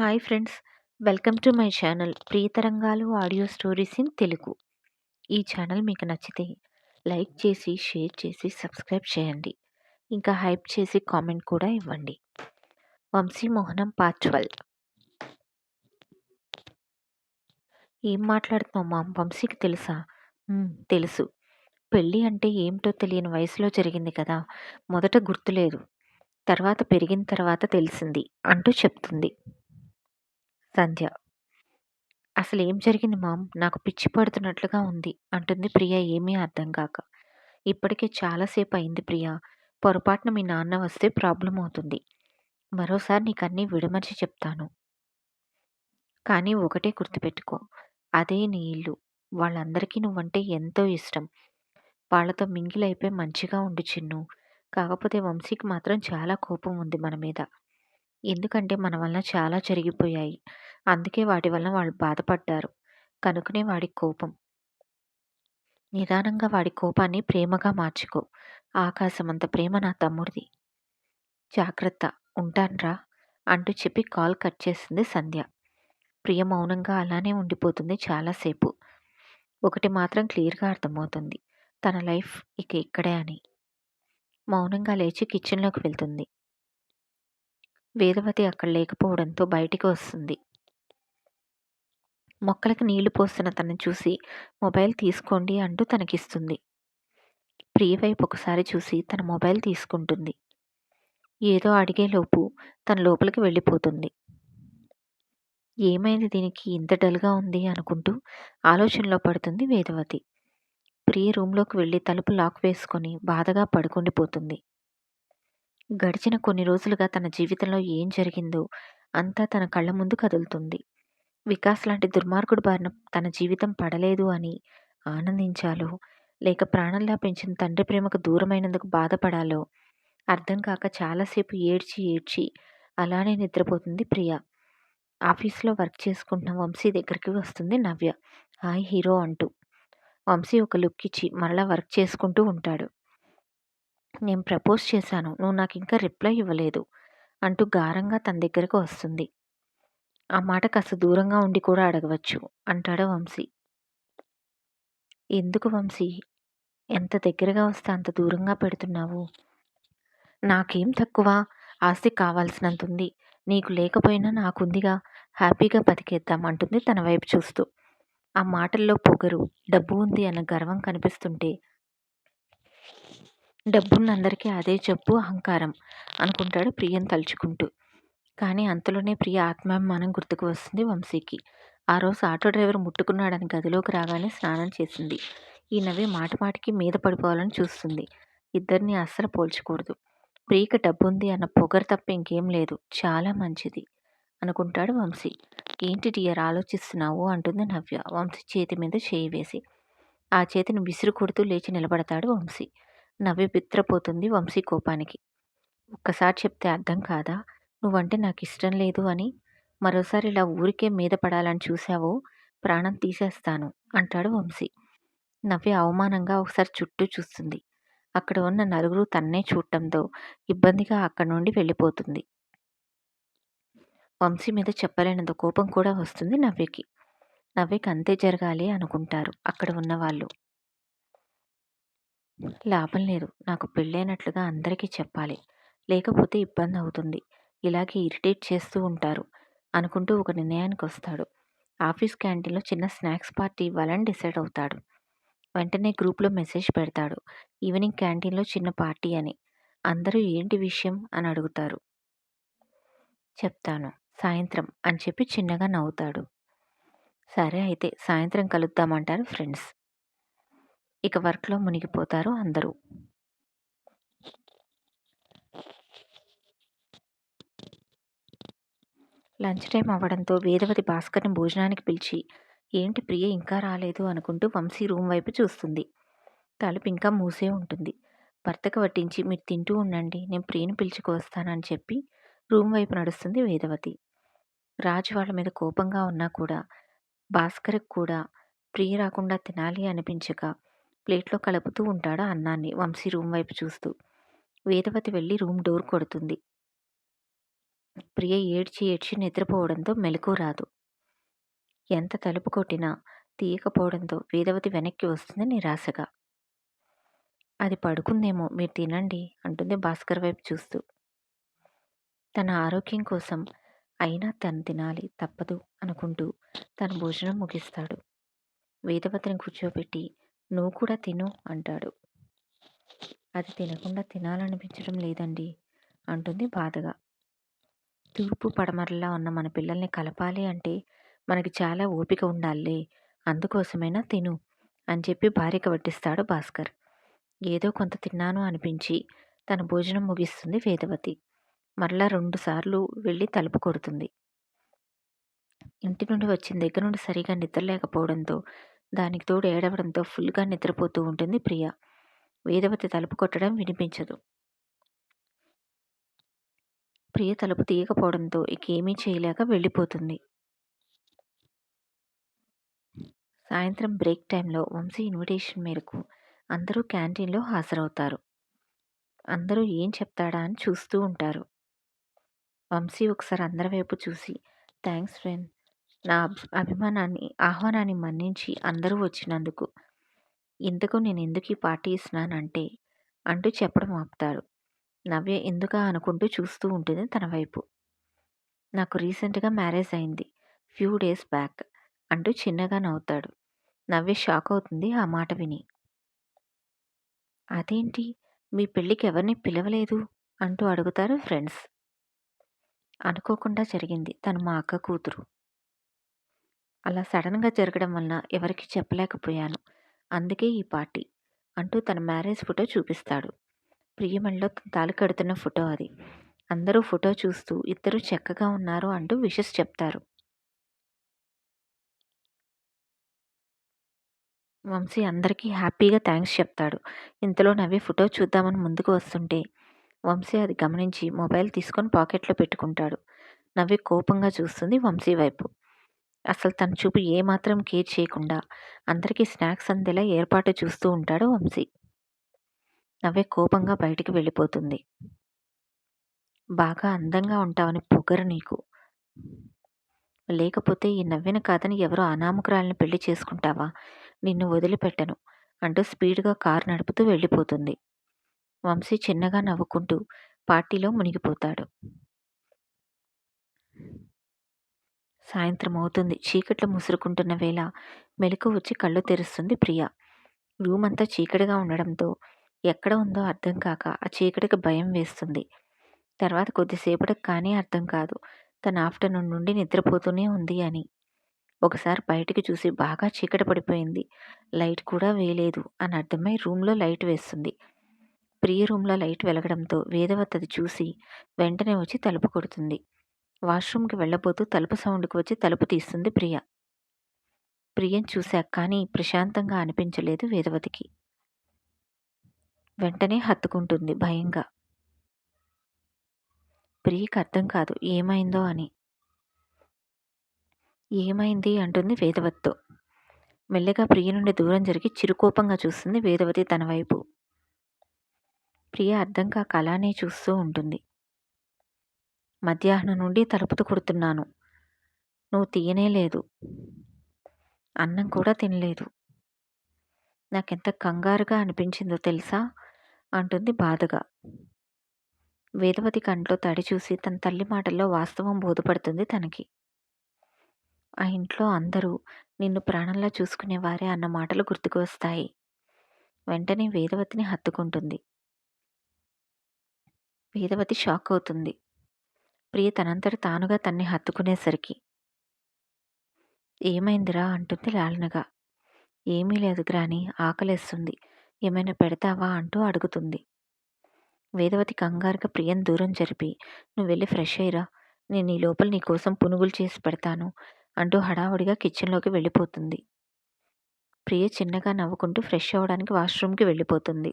Hi friends. Welcome to my channel Priyatarangalu audio stories in Telugu. ఈ channel మీకు నచ్చితే like చేసి share చేసి సబ్స్క్రైబ్ చేయండి. ఇంకా హైప్ చేసి కామెంట్ కూడా ఇవ్వండి. Vamshi Mohanam part twelve. ఏం మాట్లాడుతున్నావు మా వంశీకి తెలుసా? తెలుసు. పెళ్ళి అంటే ఏమిటో తెలియని వయసులో జరిగింది కదా. మొదట గుర్తులేదు. తర్వాత పెరిగిన తర్వాత తెలిసింది అంటూ చెప్తుంది. సంధ్య. అసలు ఏం జరిగింది మామ్? నాకు పిచ్చి పడుతున్నట్లుగా ఉంది అంటుంది ప్రియ ఏమీ అర్థం కాక. ఇప్పటికే చాలాసేపు అయింది ప్రియ. పొరపాటున మీ నాన్న వస్తే ప్రాబ్లం అవుతుంది. మరోసారి నీకు విడమర్చి చెప్తాను. కానీ ఒకటే గుర్తుపెట్టుకో. అదే నీ ఇల్లు. వాళ్ళందరికీ నువ్వంటే ఎంతో ఇష్టం. వాళ్ళతో మింగిల్ అయిపోయి మంచిగా ఉండు చిన్ను. కాకపోతే వంశీకి మాత్రం చాలా కోపం ఉంది మన మీద. ఎందుకంటే మన వలన చాలా జరిగిపోయాయి అందుకే వాటి వలన వాళ్ళు బాధపడ్డారు. కనుకనే వాడి కోపం. నిదానంగా వాడి కోపాన్ని ప్రేమగా మార్చుకో. ఆకాశమంత ప్రేమ నా తమ్ముడిది. జాగ్రత్త. ఉంటాన్రా అంటూ చెప్పి కాల్ కట్ చేసింది సంధ్య. ప్రియ మౌనంగా అలానే ఉండిపోతుంది చాలాసేపు. ఒకటి మాత్రం క్లియర్గా అర్థమవుతుంది. తన లైఫ్ ఇక ఇక్కడే అని. మౌనంగా లేచి కిచెన్లోకి వెళ్తుంది. వేదవతి అక్కడ లేకపోవడంతో బయటికి వస్తుంది. మొక్కలకు నీళ్ళు పోస్తున్న తను చూసి మొబైల్ తీసుకోండి అంటూ తనకిస్తుంది. ప్రియ వైపు ఒకసారి చూసి తన మొబైల్ తీసుకుంటుంది. ఏదో అడిగేలోపు తన లోపలికి వెళ్ళిపోతుంది. ఏమైంది దీనికి? ఇంత డల్గా ఉంది అనుకుంటూ ఆలోచనలో పడుతుంది వేదవతి. ప్రియ రూమ్లోకి వెళ్ళి తలుపు లాక్ వేసుకొని బాధగా పడుకుండిపోతుంది. గడిచిన కొన్ని రోజులుగా తన జీవితంలో ఏం జరిగిందో అంతా తన కళ్ళ ముందు కదులుతుంది. వికాస్ లాంటి దుర్మార్గుడు బారిన తన జీవితం పడలేదు అని ఆనందించాలో లేక ప్రాణంలా పెంచిన తండ్రి ప్రేమకు దూరమైనందుకు బాధపడాలో అర్థం కాక చాలాసేపు ఏడ్చి ఏడ్చి అలానే నిద్రపోతుంది ప్రియ. ఆఫీస్లో వర్క్ చేసుకుంటున్న వంశీ దగ్గరికి వస్తుంది నవ్య. హాయ్ హీరో అంటూ. వంశీ ఒక లుక్ ఇచ్చి మరలా వర్క్ చేసుకుంటూ ఉంటాడు. నేను ప్రపోజ్ చేశాను. నువ్వు నాకు ఇంకా రిప్లై ఇవ్వలేదు. అంటూ గారంగా తన దగ్గరకు వస్తుంది. ఆ మాట కాస్త దూరంగా ఉండి కూడా అడగవచ్చు అంటాడు వంశీ. ఎందుకు వంశీ? ఎంత దగ్గరగా వస్తే అంత దూరంగా పెడుతున్నావు? నాకేం తక్కువ? ఆస్తి కావాల్సినంత ఉంది నీకు లేకపోయినా నాకుందిగా. హ్యాపీగా బతికేద్దాం అంటుంది తన వైపు చూస్తూ. ఆ మాటల్లో పొగరు డబ్బు ఉంది అన్న గర్వం కనిపిస్తుంటే డబ్బున్నందరికీ అదే జబ్బు అహంకారం అనుకుంటాడు ప్రియను తలుచుకుంటూ. కానీ అంతలోనే ప్రియ ఆత్మాభిమానం గుర్తుకు వస్తుంది వంశీకి. ఆ రోజు ఆటో డ్రైవర్ ముట్టుకున్నాడని గదిలోకి రాగానే స్నానం చేసింది. ఈ నవ్వి మాట మాటికి మీద పడిపోవాలని చూస్తుంది. ఇద్దరిని అస్సలు పోల్చకూడదు. ప్రియకి డబ్బుంది అన్న పొగరు తప్ప ఇంకేం లేదు. చాలా మంచిది అనుకుంటాడు వంశీ. ఏంటి డియర్ ఆలోచిస్తున్నావు? అంటుంది నవ్య. వంశీ చేతి మీద చేయి వేసి. ఆ చేతిని విసురు కొడుతూ లేచి నిలబడతాడు వంశీ. నవ్వి బిత్రపోతుంది వంశీ కోపానికి. ఒక్కసారి చెప్తే అర్థం కాదా? నువ్వంటే నాకు ఇష్టం లేదు అని. మరోసారి ఇలా ఊరికే మీద పడాలని చూశావో ప్రాణం తీసేస్తాను అంటాడు వంశీ. నవ్వి అవమానంగా ఒకసారి చుట్టూ చూస్తుంది. అక్కడ ఉన్న నలుగురు తన్నే చూడటంతో ఇబ్బందిగా అక్కడి నుండి వెళ్ళిపోతుంది. వంశీ మీద చెప్పలేనంత కోపం కూడా వస్తుంది నవ్వికి. నవ్వికి అంతే జరగాలి అనుకుంటారు అక్కడ ఉన్నవాళ్ళు. లాభం లేదు. నాకు పెళ్ళైనట్లుగా అందరికీ చెప్పాలి. లేకపోతే ఇబ్బంది అవుతుంది. ఇలాగే ఇరిటేట్ చేస్తూ ఉంటారు అనుకుంటూ ఒక నిర్ణయానికి వస్తాడు. ఆఫీస్ క్యాంటీన్లో చిన్న స్నాక్స్ పార్టీ ఇవ్వాలని డిసైడ్ అవుతాడు. వెంటనే గ్రూప్లో మెసేజ్ పెడతాడు. ఈవినింగ్ క్యాంటీన్లో చిన్న పార్టీ అని. అందరూ ఏంటి విషయం అని అడుగుతారు. చెప్తాను. సాయంత్రం అని చెప్పి చిన్నగా నవ్వుతాడు. సరే అయితే సాయంత్రం కలుద్దామంటారు ఫ్రెండ్స్. ఇక వర్క్లో మునిగిపోతారు అందరూ. లంచ్ టైం అవ్వడంతో వేదవతి భాస్కర్ని భోజనానికి పిలిచి ఏంటి ప్రియ ఇంకా రాలేదు? అనుకుంటూ వంశీ రూమ్ వైపు చూస్తుంది. తలుపు ఇంకా మూసే ఉంటుంది. భర్తకు వడ్డించి మీరు తింటూ ఉండండి నేను ప్రియను పిలుచుకు వస్తానని చెప్పి రూమ్ వైపు నడుస్తుంది వేదవతి. రాజు వాళ్ళ మీద కోపంగా ఉన్నా కూడా భాస్కర్కి కూడా ప్రియ రాకుండా తినాలి అనిపించక ప్లేట్లో కలుపుతూ ఉంటాడు అన్నాన్ని వంశీ రూమ్ వైపు చూస్తూ. వేదవతి వెళ్ళి రూమ్ డోర్ కొడుతుంది. ప్రియ ఏడ్చి ఏడ్చి నిద్రపోవడంతో మెలకు రాదు. ఎంత తలుపు కొట్టినా తీయకపోవడంతో వేదవతి వెనక్కి వస్తుంది నిరాశగా. అది పడుకుందేమో మీరు తినండి అంటుంది భాస్కర్ వైపు చూస్తూ. తన ఆరోగ్యం కోసం అయినా తను తినాలి తప్పదు అనుకుంటూ తన భోజనం ముగిస్తాడు. వేదవతిని కూర్చోబెట్టి నువ్వు కూడా తిను అంటాడు. అది తినకుండా తినాలనిపించడం లేదండి అంటుంది బాధగా. తూర్పు పడమరలా ఉన్న మన పిల్లల్ని కలపాలి అంటే మనకి చాలా ఓపిక ఉండాలి అందుకోసమైనా తిను అని చెప్పి భార్యకు వడ్డిస్తాడు భాస్కర్. ఏదో కొంత తిన్నాను అనిపించి తన భోజనం ముగిస్తుంది వేదవతి. మరలా రెండుసార్లు వెళ్ళి తలుపు కొడుతుంది. ఇంటి నుండి వచ్చిన దగ్గర నుండి సరిగా నిద్ర లేకపోవడంతో దానికి తోడు ఏడవడంతో ఫుల్గా నిద్రపోతూ ఉంటుంది ప్రియ. వేదవతి తలుపు కొట్టడం వినిపించదు. ప్రియ తలుపు తీయకపోవడంతో ఇక ఏమీ చేయలేక వెళ్ళిపోతుంది. సాయంత్రం బ్రేక్ టైంలో వంశీ ఇన్విటేషన్ మేరకు అందరూ క్యాంటీన్లో హాజరవుతారు. అందరూ ఏం చెప్తాడా అని చూస్తూ ఉంటారు. వంశీ ఒకసారి అందరి వైపు చూసి థ్యాంక్స్ ఫ్రెండ్ నా అభిమానాన్ని ఆహ్వానాన్ని మన్నించి అందరూ వచ్చినందుకు. ఇంతకు నేను ఎందుకు ఈ పార్టీ ఇస్తున్నానంటే అంటూ చెప్పడం ఆపుతాడు నవ్య ఎందుకా అనుకుంటూ చూస్తూ ఉంటుంది తన వైపు. నాకు రీసెంట్గా మ్యారేజ్ అయింది. ఫ్యూ డేస్ బ్యాక్ అంటూ చిన్నగా నవ్వుతాడు. నవ్య షాక్ అవుతుంది ఆ మాట విని. అదేంటి? మీ పెళ్ళికి ఎవరిని పిలవలేదు? అంటూ అడుగుతారు ఫ్రెండ్స్. అనుకోకుండా జరిగింది. తను మా అక్క కూతురు. అలా సడన్గా జరగడం వలన ఎవరికి చెప్పలేకపోయాను. అందుకే ఈ పార్టీ అంటూ తన మ్యారేజ్ ఫోటో చూపిస్తాడు. ప్రియమణిలో తాలి కడుతున్న ఫోటో అది. అందరూ ఫోటో చూస్తూ ఇద్దరు చక్కగా ఉన్నారు అంటూ విషెస్ చెప్తారు. వంశీ అందరికీ హ్యాపీగా థ్యాంక్స్ చెప్తాడు. ఇంతలో నవ్వి ఫోటో చూద్దామని ముందుకు వస్తుంటే వంశీ అది గమనించి మొబైల్ తీసుకొని పాకెట్లో పెట్టుకుంటాడు. నవ్వి కోపంగా చూస్తుంది వంశీ వైపు. అసలు తన చూపు ఏమాత్రం కేర్ చేయకుండా అందరికీ స్నాక్స్ అందేలా ఏర్పాటు చూస్తూ ఉంటాడు వంశీ. నవ్వే కోపంగా బయటికి వెళ్ళిపోతుంది. బాగా అందంగా ఉంటావని పొగరు నీకు. లేకపోతే ఈ నవ్విన కాదని ఎవరో అనామకురాలని పెళ్ళి చేసుకుంటావా? నిన్ను వదిలిపెట్టను అంటూ స్పీడ్గా కారు నడుపుతూ వెళ్ళిపోతుంది. వంశీ చిన్నగా నవ్వుకుంటూ పార్టీలో మునిగిపోతాడు. సాయంత్రం అవుతుంది. చీకట్లో ముసురుకుంటున్న వేళ మెలకు వచ్చి కళ్ళు తెరుస్తుంది ప్రియ. రూమ్ అంతా చీకటిగా ఉండడంతో ఎక్కడ ఉందో అర్థం కాక ఆ చీకటికి భయం వేస్తుంది. తర్వాత కొద్దిసేపటికి కానీ అర్థం కాదు. తన ఆఫ్టర్నూన్ నుండి నిద్రపోతూనే ఉంది అని. ఒకసారి బయటికి చూసి బాగా చీకటి పడిపోయింది. లైట్ కూడా వేయలేదు అని అర్థమై రూమ్లో లైట్ వేస్తుంది. ప్రియ రూమ్లో లైట్ వెలగడంతో వేదవత్ అది చూసి వెంటనే వచ్చి తలుపు కొడుతుంది. వాష్రూమ్కి వెళ్ళబోతూ తలుపు సౌండ్కి వచ్చి తలుపు తీస్తుంది ప్రియ. ప్రియం చూశాక కానీ ప్రశాంతంగా అనిపించలేదు వేదవతికి. వెంటనే హత్తుకుంటుంది భయంగా. ప్రియకి అర్థం కాదు ఏమైందో అని. ఏమైంది అంటుంది వేదవతితో. మెల్లగా ప్రియ నుండి దూరం జరిగి చిరుకోపంగా చూస్తుంది వేదవతి తన వైపు. ప్రియ అర్థం కాక అలానే చూస్తూ ఉంటుంది. మధ్యాహ్నం నుండి తలుపుతు కొడుతున్నాను. నువ్వు తీయనే లేదు. అన్నం కూడా తినలేదు. నాకెంత కంగారుగా అనిపించిందో తెలుసా? అంటుంది బాధగా. వేదవతి కంట్లో తడి చూసి తన తల్లి మాటల్లో వాస్తవం బోధపడుతుంది తనకి. ఆ ఇంట్లో అందరూ నిన్ను ప్రాణంలా చూసుకునేవారే అన్న మాటలు గుర్తుకు వస్తాయి. వెంటనే వేదవతిని హత్తుకుంటుంది. వేదవతి షాక్ అవుతుంది. ప్రియ తనంతట తానుగా తన్ని హత్తుకునేసరికి ఏమైందిరా? అంటుంది లాలనగా. ఏమీ లేదు గ్రాని ఆకలేస్తుంది. ఏమైనా పెడతావా? అంటూ అడుగుతుంది. వేదవతి కంగారుగా ప్రియం దూరం జరిపి నువ్వు వెళ్ళి ఫ్రెష్ అయ్యిరా. నేను ఈ లోపల నీ కోసం పునుగులు చేసి పెడతాను అంటూ హడావుడిగా కిచెన్లోకి వెళ్ళిపోతుంది. ప్రియ చిన్నగా నవ్వుకుంటూ ఫ్రెష్ అవ్వడానికి వాష్రూమ్కి వెళ్ళిపోతుంది.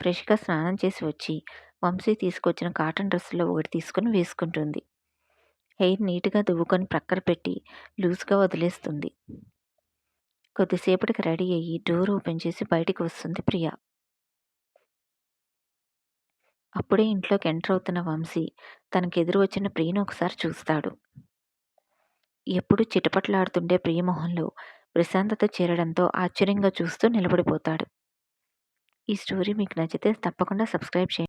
ఫ్రెష్గా స్నానం చేసి వచ్చి వంశీ తీసుకొచ్చిన కాటన్ డ్రెస్సులో ఒకటి తీసుకుని వేసుకుంటుంది హెయిర్ నీట్గా దువ్వుకొని ప్రక్కన పెట్టి లూజ్గా వదిలేస్తుంది కొద్దిసేపటికి రెడీ అయ్యి డోర్ ఓపెన్ చేసి బయటికి వస్తుంది ప్రియ అప్పుడే ఇంట్లోకి ఎంటర్ అవుతున్న వంశీ తనకెదురు వచ్చిన ప్రియను ఒకసారి చూస్తాడు. ఎప్పుడు చిటపటలాడుతుండే ప్రియ మొహంలో ప్రశాంతత చేరడంతో ఆశ్చర్యంగా చూస్తూ నిలబడిపోతాడు. ఈ స్టోరీ మీకు నచ్చితే తప్పకుండా సబ్స్క్రైబ్ చేయండి.